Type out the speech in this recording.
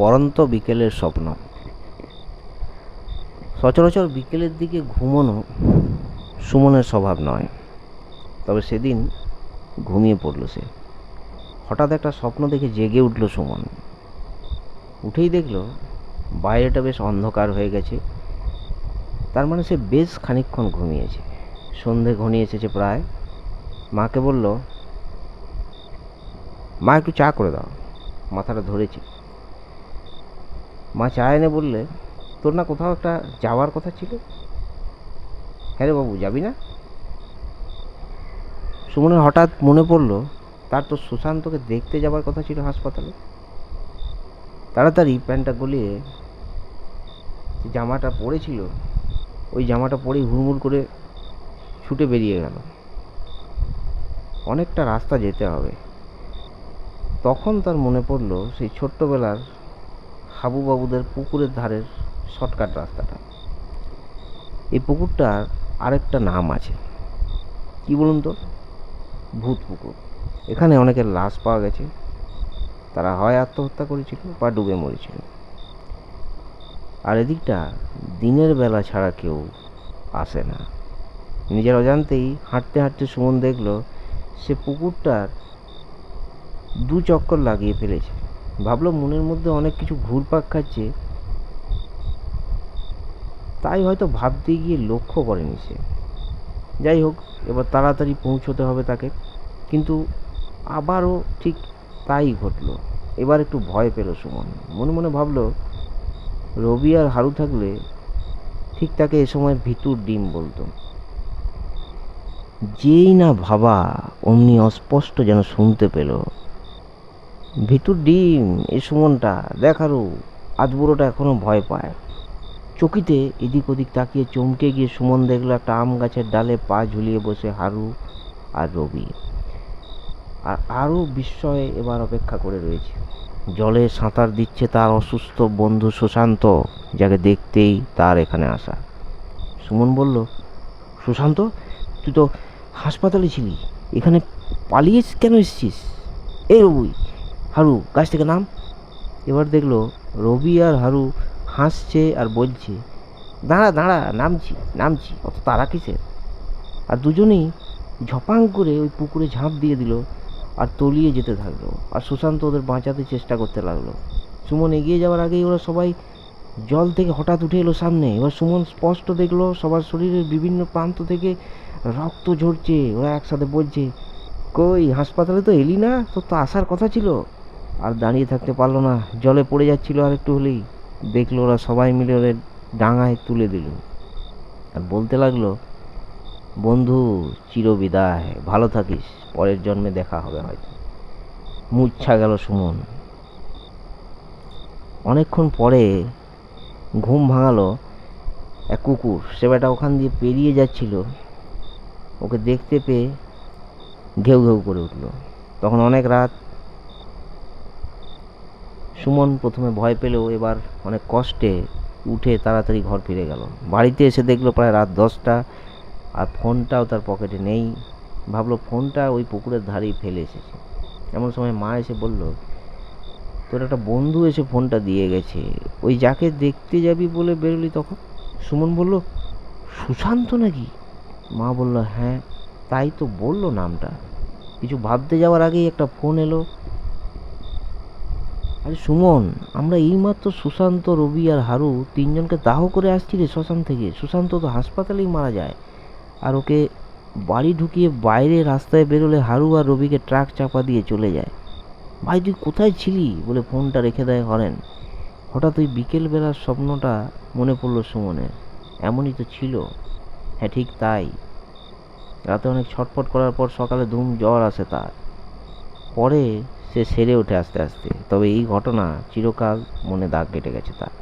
পরন্ত বিকেলের স্বপ্ন। সচরাচর বিকেলের দিকে ঘুমোনো সুমনের স্বভাব নয়। তবে সেদিন ঘুমিয়ে পড়ল সে। হঠাৎ একটা স্বপ্ন দেখে জেগে উঠল সুমন। উঠেই দেখল বাইরেটা বেশ অন্ধকার হয়ে গেছে। তার মানে সে বেশ খানিকক্ষণ ঘুমিয়েছে। সন্ধে ঘনিয়ে এসেছে প্রায়। মাকে বলল, মা একটু চা করে দাও। মাথাটা ধরেছি। মা চা এনে বললে, তোর না কোথাও একটা যাওয়ার কথা ছিল? হ্যাঁ রে বাবু, যাবি না? সুমনের হঠাৎ মনে পড়ল, তার তো সুশান্তকে দেখতে যাবার কথা ছিল হাসপাতালে। তাড়াতাড়ি প্যান্টটা গলিয়ে জামাটা পরেছিল ওই জামাটা পরেই হুড়মুড় করে ছুটে বেরিয়ে গেল। অনেকটা রাস্তা যেতে হবে। তখন তার মনে পড়ল, সেই ছোট্টবেলার হাবুবাবুদের পুকুরের ধারের শর্টকাট রাস্তাটা। এই পুকুরটার আরেকটা নাম আছে। কি বলুন তো? ভূত পুকুর। এখানে অনেকের লাশ পাওয়া গেছে। তারা হয় আত্মহত্যা করেছিল বা ডুবে মরেছিল। আর এদিকটা দিনের বেলা ছাড়া কেউ আসে না। নিজের অজান্তেই হাঁটতে হাঁটতে সুমন দেখল, সে পুকুরটার দু চক্কর লাগিয়ে ফেলেছে। ভাবলো মনের মধ্যে অনেক কিছু ঘুরপাক খাচ্ছে। তাই হয়তো ভাবতে গিয়ে লক্ষ্য করেনি সে। যাই হোক, এবার তাড়াতাড়ি পৌঁছতে হবে তাকে। কিন্তু আবারও ঠিক তাই ঘটলো। এবার একটু ভয় পেল সুমন। মনে মনে ভাবলো, রবি আর হারু থাকলে ঠিক তাকে এ সময় ভিতুর ডিম বলতো। যেই না ভাবা, অমনি অস্পষ্ট যেন শুনতে পেল। ভিতুর ডিম, এ সুমনটা, দেখারও, আজ বুড়োটা এখনও ভয় পায়। চকিতে এদিক ওদিক তাকিয়ে চমকে গিয়ে সুমন দেখল একটা আম গাছের ডালে পা ঝুলিয়ে বসে হারু আর রবি। আর আরও বিস্ময়ে এবার অপেক্ষা করে রয়েছে। জলে সাঁতার দিচ্ছে তার অসুস্থ বন্ধু সুশান্ত, যাকে দেখতেই তার এখানে আসা। সুমন বলল, সুশান্ত, তুই তো হাসপাতালে ছিলি, এখানে পালিয়ে কেন এসেছিস? এই রবি হারু, গাছ থেকে নাম? এবার দেখল রবি আর হারু হাসছে আর বলছে, দাঁড়া দাঁড়া, নামছি নামছি, অত তারা কিসের? আর দুজনেই ঝপাং করে ওই পুকুরে ঝাঁপ দিয়ে দিল আর তলিয়ে যেতে থাকল। আর সুশান্ত ওদের বাঁচাতে চেষ্টা করতে লাগল। সুমন এগিয়ে যাওয়ার আগেই ওরা সবাই জল থেকে হঠাৎ উঠে এলো সামনে। এবার সুমন স্পষ্ট দেখল সবার শরীরের বিভিন্ন প্রান্ত থেকে রক্ত ঝরছে। ওরা একসাথে বলছে, কই, হাসপাতালে তো এলি না? তোর তো আসার কথা ছিল। আর দাঁড়িয়ে থাকতে পারল না। জলে পড়ে যাচ্ছিল আর একটু হলেই দেখল ওরা সবাই মিলে ওদের ডাঙায় তুলে দিল। আর বলতে লাগল, বন্ধু, চিরবিদায়, ভালো থাকিস, পরের জন্মে দেখা হবে হয়তো। মুচ্ছা গেল সুমন। অনেকক্ষণ পরে ঘুম ভাঙালো এক কুকুর। সে বেটা ওখান দিয়ে পেরিয়ে যাচ্ছিল। ওকে দেখতে পেয়ে ঘেউ ঘেউ করে উঠল। তখন অনেক রাত সুমন প্রথমে ভয় পেলেও এবার অনেক কষ্টে উঠে তাড়াতাড়ি ঘর ফিরে গেল। বাড়িতে এসে দেখল প্রায় রাত দশটা আর ফোনটাও তার পকেটে নেই। ভাবলো ফোনটা ওই পুকুরের ধারেই ফেলে এসেছে। এমন সময় মা এসে বলল, তোর একটা বন্ধু এসে ফোনটা দিয়ে গেছে। ওই যাকে দেখতে যাবি বলে বেরোলি তখন? সুমন বলল, সুশান্ত নাকি? মা বলল হ্যাঁ তাই তো বলল নামটা। কিছু ভাবতে যাওয়ার আগেই একটা ফোন এলো। আরে সুমন, আমরা এইমাত্র সুশান্ত, রবি আর হারু তিনজনকে দাহ করে আসছি রে শ্মশান থেকে। সুশান্ত তো হাসপাতালেই মারা যায়। আর ওকে বাড়ি ঢুকিয়ে বাইরে রাস্তায় বেরোলে হারু আর রবিকে ট্রাক চাপা দিয়ে চলে যায়। ভাই, তুই কোথায় ছিলি? বলে ফোনটা রেখে দেয় হরেন। হঠাৎ ওই বিকেলবেলার স্বপ্নটা মনে পড়ল সুমনের। এমনই তো ছিল। হ্যাঁ ঠিক তাই। রাতে অনেক ছটফট করার পর সকালে ধুম, জ্বর আসে তার। পরে সে সেরে ওঠে আস্তে আস্তে। তবে এই ঘটনা চিরকাল মনে দাগ কেটে গেছে তার।